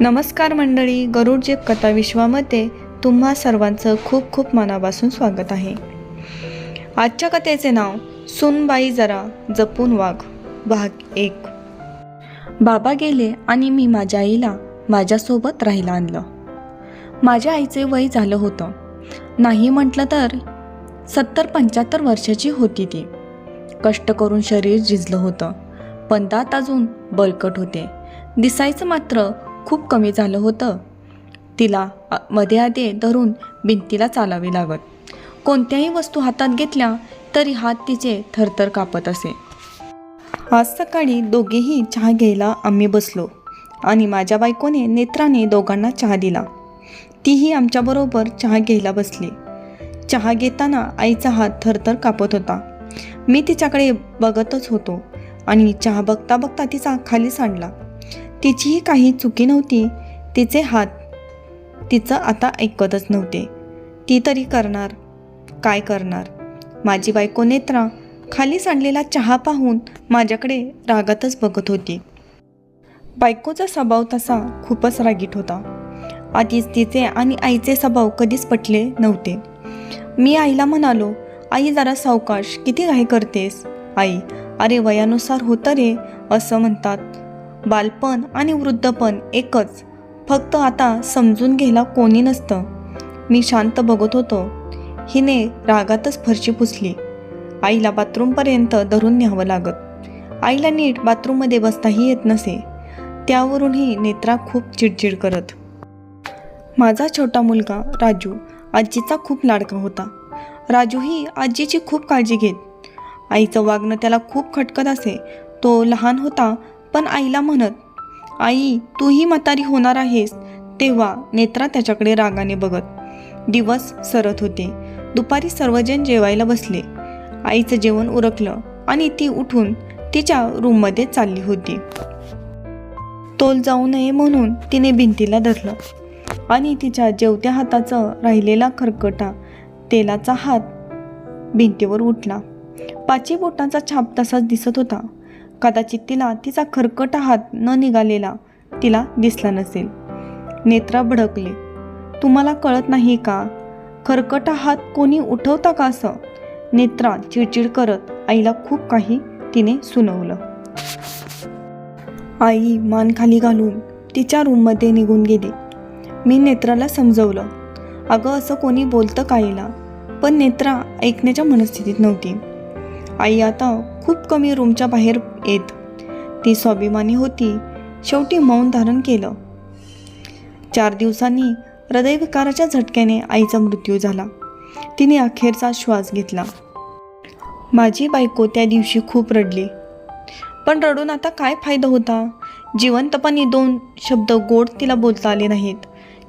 नमस्कार मंडळी गरुडजेप कथा विश्वामध्ये तुम्हा सर्वांचं खूप खूप मनापासून स्वागत आहे. आजच्या कथेचे नाव सुनबाई जरा जपून वाघ भाग एक. बाबा गेले आणि मी माझ्या आईला माझ्यासोबत राहायला आणलं. माझ्या आईचे वय झालं होतं. नाही म्हटलं तर सत्तर पंच्याहत्तर वर्षाची होती ती. कष्ट करून शरीर झिजलं होतं. पण दात अजून बळकट होते. दिसायचं मात्र खूप कमी झालं होतं. तिला मध्ये आधे धरून भिंतीला चालावे लागत. कोणत्याही वस्तू हातात घेतल्या तरी हात तिचे थरथर कापत असे. आज सकाळी दोघेही चहा घ्यायला आम्ही बसलो आणि माझ्या बायकोने नेत्राने दोघांना चहा दिला. तीही आमच्याबरोबर चहा घ्यायला बसली. चहा घेताना आईचा हात थरथर कापत होता. मी तिच्याकडे बघतच होतो आणि चहा बघता बघता तिचा खाली सांडला. तिचीही काही चुकी नव्हती. तिचे हात तिचं आता ऐकतच नव्हते. ती तरी करणार. काय करणार? माझी बायको नेत्रा खाली सांडलेला चहा पाहून माझ्याकडे रागातच बघत होती. बायकोचा स्वभाव तसा खूपच रागीट होता. आधीच तिचे आणि आईचे स्वभाव कधीच पटले नव्हते. मी आईला म्हणालो आई जरा सावकाश. किती घाई करतेस? आई अरे वयानुसार होतं रे असं म्हणतात. बालपण आणि वृद्धपण एकच. फक्त आता समजून घ्यायला कोणी नसतं. मी शांत बघत होतो. हिने रागातच फरशी पुसली. आईला बाथरूमपर्यंत धरून न्यावं लागत. आईला नीट बाथरूममध्ये बसताही येत नसे. त्यावरूनही नेत्रा खूप चिडचिड करत. माझा छोटा मुलगा राजू आजीचा खूप लाडका होता. राजूही आजीची खूप काळजी घेत. आईचं वागणं त्याला खूप खटकत असे. तो लहान होता पण आईला म्हणत आई तूही म्हातारी होणार आहेस. तेव्हा नेत्रा त्याच्याकडे रागाने बघत दिवस सरत होते. दुपारी सर्वजण जेवायला बसले. आईचं जेवण उरकलं आणि ती उठून तिच्या रूममध्ये चालली होती. तोल जाऊ नये म्हणून तिने भिंतीला धरलं आणि तिच्या जेवत्या हाताचं राहिलेला खरकटा तेलाचा हात भिंतीवर उठला. पाची बोटांचा छाप तसाच दिसत होता. कदाचित तिला तिचा खरकट हात न निघालेला तिला दिसला नसेल. नेत्रा भडकले. तुम्हाला कळत नाही का? खरकटा हात कोणी उठवता का असं? नेत्रा चिडचिड करत आईला खूप काही तिने सुनवलं. आई मान खाली घालून तिच्या रूममध्ये निघून गेली. मी नेत्राला समजवलं. अगं असं कोणी बोलतं काईला पण नेत्रा ऐकण्याच्या मनस्थितीत नव्हती. आई आता खूप कमी रूमच्या बाहेर येत. ती स्वाभिमानी होती. शेवटी मौन धारण केलं. चार दिवसांनी हृदयविकाराच्या झटक्याने आईचा मृत्यू झाला. तिने अखेरचा श्वास घेतला. माझी बायको त्या दिवशी खूप रडली. पण रडून आता काय फायदा होता? जिवंतपणी दोन शब्द गोड तिला बोलता आले नाहीत.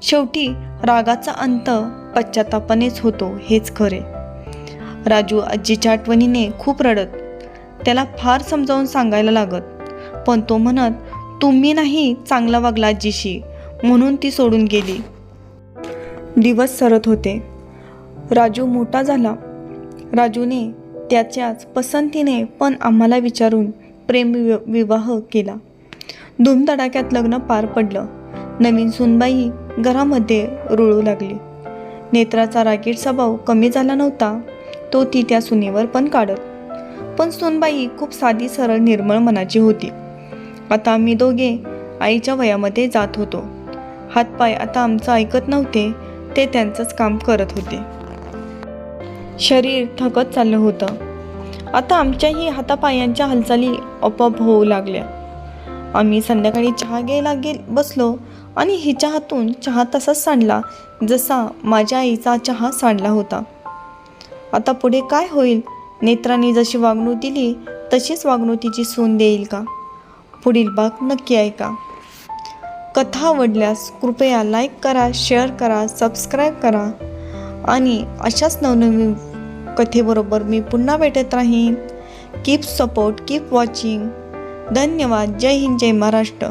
शेवटी रागाचा अंत पश्चातापानेच होतो हेच खरे. राजू आजीच्या आठवणीने खूप रडत. त्याला फार समजावून सांगायला लागत. पण तो म्हणत तुम्ही नाही चांगला वागला आजीशी म्हणून ती सोडून गेली. दिवस सरत होते. राजू मोठा झाला. राजूने त्याच्याच पसंतीने पण आम्हाला विचारून प्रेम विवाह केला. धूमधडाक्यात लग्न पार पडलं. नवीन सुनबाई घरामध्ये रुळू लागली. नेत्राचा रागीट स्वभाव कमी झाला नव्हता. तो ती त्या सुनेवर पण काढत पण सोनबाई खूप साधी सरळ निर्मळ मनाची होती. आता आम्ही दोघे आईच्या वयामध्ये जात होतो. हातपाय आता आमचं ऐकत नव्हते ते त्यांचंच काम करत होते. शरीर थकत चाललं होतं. आता आमच्याही हातापायांच्या हालचाली आपोआप होऊ लागल्या. आम्ही संध्याकाळी चहा घ्यायला गे बसलो आणि हिच्या हातून चहा तसाच सांडला जसा माझ्या आईचा चहा सांडला होता. आता पुढे काय होईल? नेत्रांनी जशी वागणूक दिली तशीच वागणूक तिची सून देईल का? पुढील भाग नक्की ऐका. कथा आवडल्यास कृपया लाईक करा शेअर करा सबस्क्राईब करा. आणि अशाच नवनवीन कथेबरोबर मी पुन्हा भेटत राहीन. कीप सपोर्ट कीप वॉचिंग धन्यवाद. जय हिंद जय महाराष्ट्र.